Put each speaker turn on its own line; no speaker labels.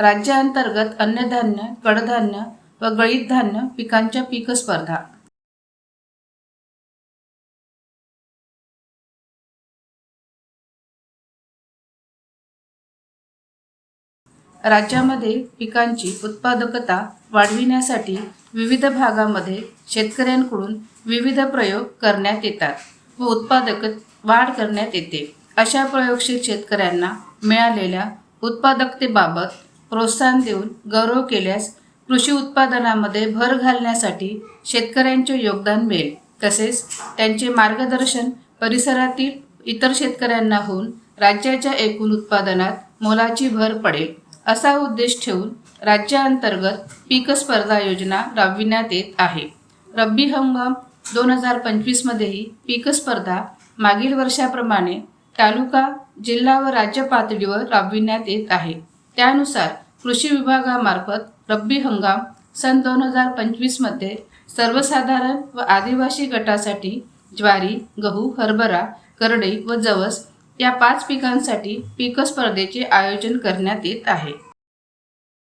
राज्याअंतर्गत अन्नधान्य कडधान्य व गळीत धान्य पिकांच्या पीक स्पर्धा. राज्यामध्ये पिकांची उत्पादकता वाढविण्यासाठी विविध भागामध्ये शेतकऱ्यांकडून विविध प्रयोग करण्यात येतात व उत्पादक वाढ करण्यात येते. अशा प्रयोगशील शेतकऱ्यांना मिळालेल्या उत्पादकतेबाबत प्रोत्साहन देऊन गौरव केल्यास कृषी उत्पादनामध्ये भर घालण्यासाठी शेतकऱ्यांचे योगदान मिळेल. तसेच त्यांचे मार्गदर्शन परिसरातील इतर शेतकऱ्यांना होऊन राज्याच्या एकूण उत्पादनात मोलाची भर पडेल. असा उद्देश ठेवून राज्याअंतर्गत पीक स्पर्धा योजना राबविण्यात येत आहे. रब्बी हंगाम दोन हजार पंचवीसमध्येही पीक स्पर्धा मागील वर्षाप्रमाणे तालुका जिल्हा व राज्य पातळीवर राबविण्यात येत आहे. त्यानुसार कृषी विभागामार्फत रब्बी हंगाम सन दोन हजार पंचवीसमध्ये सर्वसाधारण व आदिवासी गटासाठी ज्वारी गहू हरभरा करडई व जवस या पाच पिकांसाठी पीक स्पर्धेचे आयोजन करण्यात येत आहे.